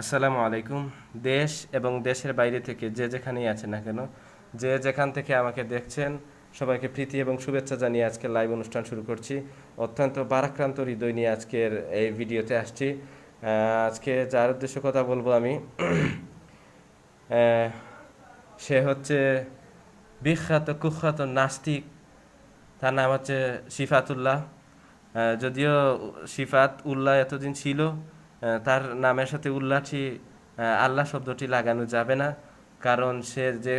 আসসালামু আলাইকুম। দেশ এবং দেশের বাইরে থেকে যে যেখানেই আছেন না কেন, যে যেখান থেকে আমাকে দেখছেন, সবাইকে প্রীতি এবং শুভেচ্ছা জানিয়ে আজকে লাইভ অনুষ্ঠান শুরু করছি। অত্যন্ত বারাক্রান্ত হৃদয় নিয়ে আজকের এই ভিডিওতে আসছি। আজকে যার উদ্দেশ্য কথা বলব আমি সে হচ্ছে বিখ্যাত, কুখ্যাত, নাস্তিক। তার নাম হচ্ছে সিফাতুল্লাহ যদিও সিফাত উল্লাহ এতদিন ছিল তার নামের সাথে উল্লাসী আল্লাহ শব্দটি লাগানো যাবে না। কারণ সে যে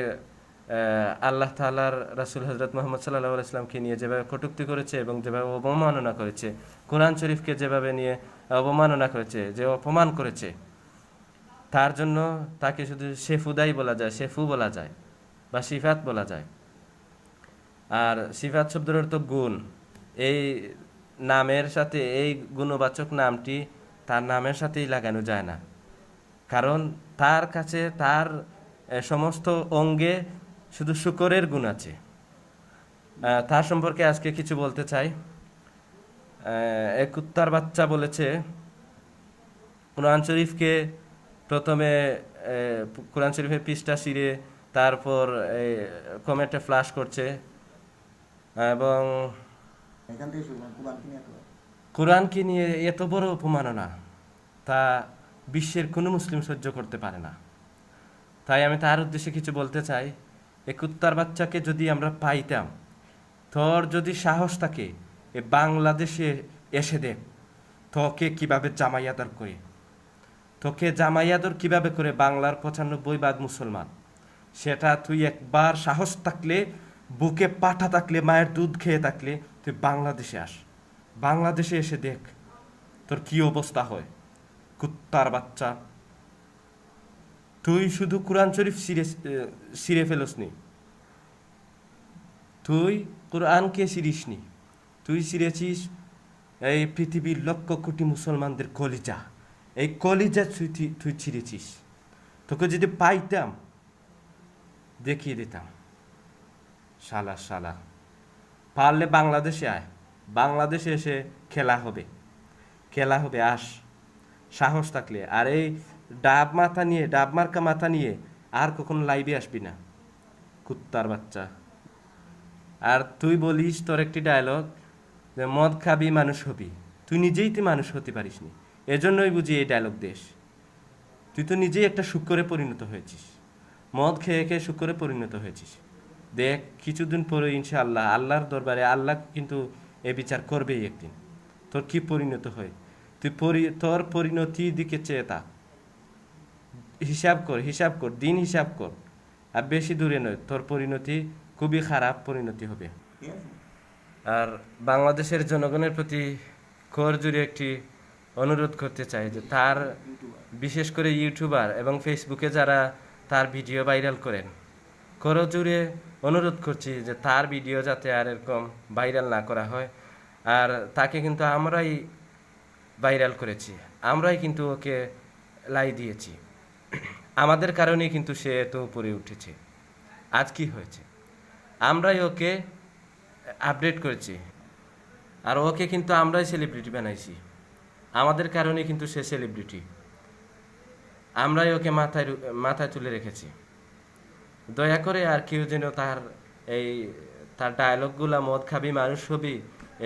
আল্লাহ তালার রাসুল হজরত মোহাম্মদ সাল্লাহ ইসলামকে নিয়ে যেভাবে কটুক্তি করেছে এবং যেভাবে অবমাননা করেছে, কোরআন শরীফকে যেভাবে নিয়ে অবমাননা করেছে, যে অপমান করেছে, তার জন্য তাকে শুধু শেফুদাই বলা যায়, শেফু বলা যায় বা সিফাত বলা যায়। আর সিফাত শব্দের অর্থ গুণ। এই নামের সাথে এই গুণবাচক নামটি তার নামের সাথেই লাগানো যায় না। কারণ তার কাছে তার সমস্ত অঙ্গে শুধু শুকরের গুণ আছে। তার সম্পর্কে আজকে কিছু বলতে চাই। এক কুত্তার বাচ্চা বলেছে, কোরআন শরীফকে প্রথমে কোরআন শরীফের পৃষ্ঠা ছিঁড়ে তারপর কমেন্টে ফ্লাশ করছে। এবং এখান থেকে কোরআনকে নিয়ে এত বড় অপমাননা তা বিশ্বের কোনো মুসলিম সহ্য করতে পারে না। তাই আমি তার উদ্দেশ্যে কিছু বলতে চাই। এ কুত্তার বাচ্চাকে যদি আমরা পাইতাম, তোর যদি সাহস থাকে এ বাংলাদেশে এসে দেখ তোকে কীভাবে জামাইয়াদার করে? তোকে জামাইয়াদর কীভাবে করে বাংলার পঁচানব্বই ভাগ মুসলমান? সেটা তুই একবার সাহস থাকলে, বুকে পাঠা থাকলে, মায়ের দুধ খেয়ে থাকলে তুই বাংলাদেশে আস। বাংলাদেশে এসে দেখ তোর কি অবস্থা হয়। কুত্তার বাচ্চা। তুই শুধু কোরআন শরীফ সিরে সিরে ফেলসনি। তুই কোরআনকে সিরিসনি। তুই সিরেছিস এই পৃথিবীর লক্ষ কোটি মুসলমানদের কলিজা। এই কলিজা তুই- তুই ছিঁড়েছিস। তোকে যদি পাইতাম, দেখিয়ে দিতাম। শালা শালা। পারলে বাংলাদেশে আয়। বাংলাদেশে এসে খেলা হবে। খেলা হবে, আস। সাহস থাকলে। আর এই ডাব মাথা নিয়ে, ডাব মার্কা মাথা নিয়ে আর কখনো লাইভে আসবি না। কুত্তার বাচ্চা। আর তুই বলিস, তোর একটি ডায়লগ যে, মদ খাবি, মানুষ হবি। তুই নিজেই তুই মানুষ হতে পারিসনি। এজন্যই বুঝি এই ডায়লগ দেশ। তুই তো নিজেই একটা শুক্রে পরিণত হয়েছিস। মদ খেয়ে খেয়ে শুক্রে পরিণত হয়েছিস। দেখ, কিছুদিন পরে ইনশাআল্লাহ, আল্লাহর দরবারে, আল্লাহ কিন্তু এ বিচার করবেই একদিন। তোর কি পরিণত হয়? তুই পরি, তোর পরিণতির দিকে চেয়ে তা হিসাব কর হিসাব কর, দিন হিসাব কর। আর বেশি দূরে নয়, তোর পরিণতি খুবই খারাপ পরিণতি হবে। আর বাংলাদেশের জনগণের প্রতি কর জুড়ে একটি অনুরোধ করতে চাই যে তার, বিশেষ করে ইউটিউবার এবং ফেসবুকে যারা তার ভিডিও ভাইরাল করেন কর জুড়ে অনুরোধ করছি যে তার ভিডিও যাতে আর এরকম ভাইরাল না করা হয়। আর তাকে কিন্তু আমরাই ভাইরাল করেছি। আমরাই কিন্তু ওকে লাই দিয়েছি। আমাদের কারণেই কিন্তু সে এত উপরে উঠেছে। আজ কি হয়েছে? আমরাই ওকে আপডেট করেছি। আর ওকে কিন্তু আমরাই সেলিব্রিটি বানাইছি। আমাদের কারণে কিন্তু সে সেলিব্রিটি আমরাই ওকে মাথায় মাথায় তুলে রেখেছি। দয়া করে আর কেউ যেন তার এই, তার ডায়লগগুলা মদ খাবি, মানুষ হবি,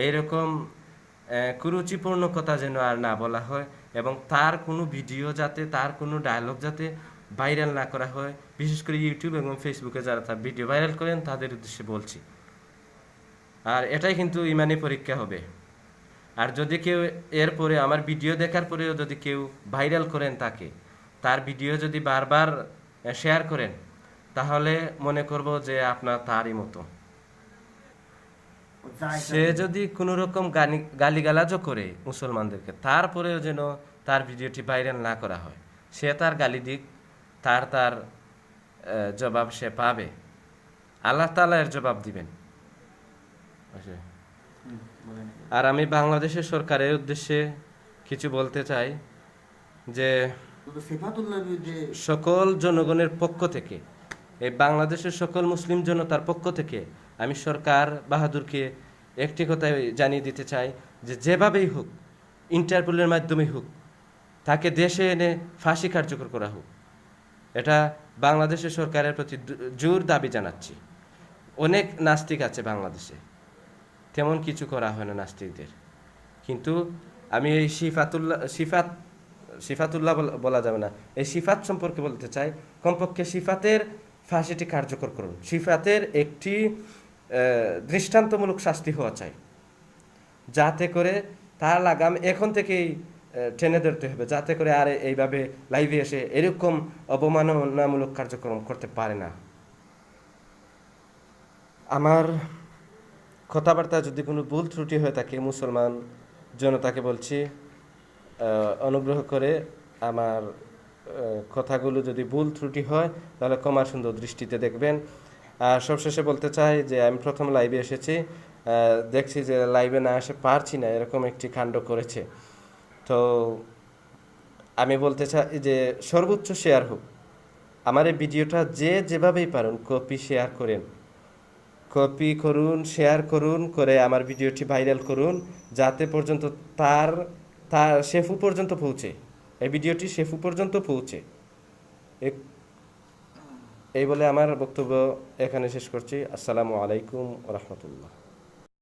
এইরকম কুরুচিপূর্ণ কথা যেন আর না বলা হয় এবং তার কোনো ভিডিও যাতে, তার কোনো ডায়লগ যাতে ভাইরাল না করা হয়, বিশেষ করে ইউটিউব এবং ফেসবুকে যারা তার ভিডিও ভাইরাল করেন, তাদের উদ্দেশ্যে বলছি। আর এটাই কিন্তু ইমানি পরীক্ষা হবে। আর যদি কেউ এরপরে আমার ভিডিও দেখার পরেও যদি কেউ ভাইরাল করেন তাকে, তার ভিডিও যদি বারবার শেয়ার করেন তাহলে মনে করব যে আপনার তারই মতো। সে যদি কোনো রকম গালিগালাজও করে মুসলমানদেরকে তারপরেও যেন তার ভিডিওটি ভাইরাল না করা হয় সে তার গালি দিক তার তার জবাব সে পাবে। আল্লাহ তালা এর জবাব দিবেন। আচ্ছা। আর আমি বাংলাদেশের সরকারের উদ্দেশ্যে কিছু বলতে চাই যে সকল জনগণের পক্ষ থেকে এই বাংলাদেশের সকল মুসলিম জনতার পক্ষ থেকে আমি সরকার বাহাদুরকে একটি কথা জানিয়ে দিতে চাই যে যেভাবেই হোক, ইন্টারপোলের মাধ্যমে হোক, তাকে দেশে এনে ফাঁসি কার্যকর করা হোক, এটা বাংলাদেশের সরকারের প্রতি জোর দাবি জানাচ্ছি। অনেক নাস্তিক আছে বাংলাদেশে, তেমন কিছু করা হয় না নাস্তিকদের। কিন্তু আমি এই সিফাতুল্লাহ সিফাত সিফাতুল্লাহ বলা- যাবে না, এই সিফাত সম্পর্কে বলতে চাই। কমপক্ষে সিফাতের ফাঁসিটি কার্যকর করুন। সিফাতের একটি দৃষ্টান্তমূলক শাস্তি হওয়া চাই। যাতে করে তার লাগাম এখন থেকেই টেনে ধরতে হবে। যাতে করে আর এইভাবে লাইভে এসে এরকম অবমাননামূলক কার্যক্রম করতে পারে না। আমার কথাবার্তা যদি কোনো ভুল ত্রুটি হয়ে থাকে, মুসলমান জনতাকে বলছি অনুগ্রহ করে আমার কথাগুলো যদি ভুল ত্রুটি হয়, তাহলে ক্ষমার সুন্দর দৃষ্টিতে দেখবেন। আর সবশেষে বলতে চাই যে, আমি প্রথম লাইভে এসেছি দেখছি যে লাইভে না এসে পারছি না, এরকম একটি কাণ্ড করেছে। তো আমি বলতে চাই যে, সর্বোচ্চ শেয়ার হোক। আমার এই ভিডিওটা যে যেভাবেই পারেন কপি শেয়ার করেন। কপি করুন শেয়ার করুন, করে আমার ভিডিওটি ভাইরাল করুন, যাতে পর্যন্ত তার তার শেফু পর্যন্ত পৌঁছে। এই ভিডিওটি শেফু পর্যন্ত পৌঁছে। এই বলে আমার বক্তব্য এখানে শেষ করছি। আসসালামু আলাইকুম রহমতুল্লাহ।